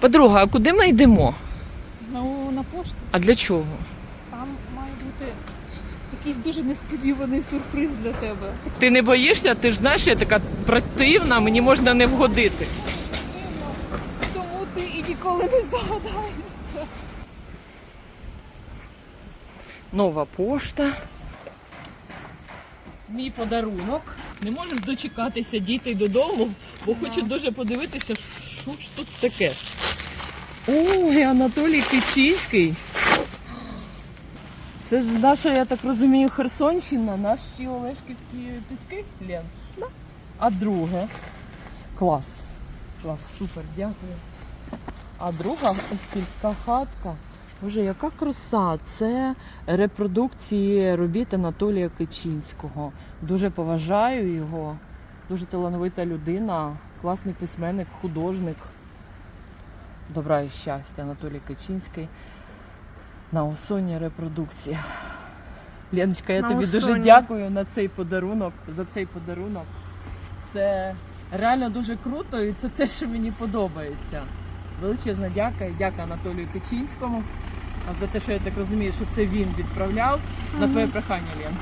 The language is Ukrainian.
Подруга, а куди ми йдемо? Ну, на пошту А для чого? там має бути якийсь дуже несподіваний сюрприз для тебе. Ти не боїшся? Ти ж знаєш, я така противна, мені можна не вгодити. Тому ти і ніколи не здогадаєшся. Нова пошта. Мій подарунок. Не можеш дочекатися дійти додому, бо хочу дуже подивитися, що ж тут таке. Ой, Анатолій Кичинський. Це ж наша, я так розумію, Херсонщина, наші Олешківські піски, Лен? Да. А друге. Клас. Клас, супер, дякую. А друга сільська хатка. Боже, яка краса! Це репродукції робіт Анатолія Кичинського. Дуже поважаю його. Дуже талановита людина, класний письменник, художник. Добра і щастя, Анатолій Кичинський. На Осоні репродукція. Леночка, я На тобі дуже дякую на цей подарунок, за цей подарунок. Це реально дуже круто і це те, що мені подобається. Величезна дяка. Дяка Анатолію Кичинському за те, що я так розумію, що це він відправляв на твоє прохання, Лен.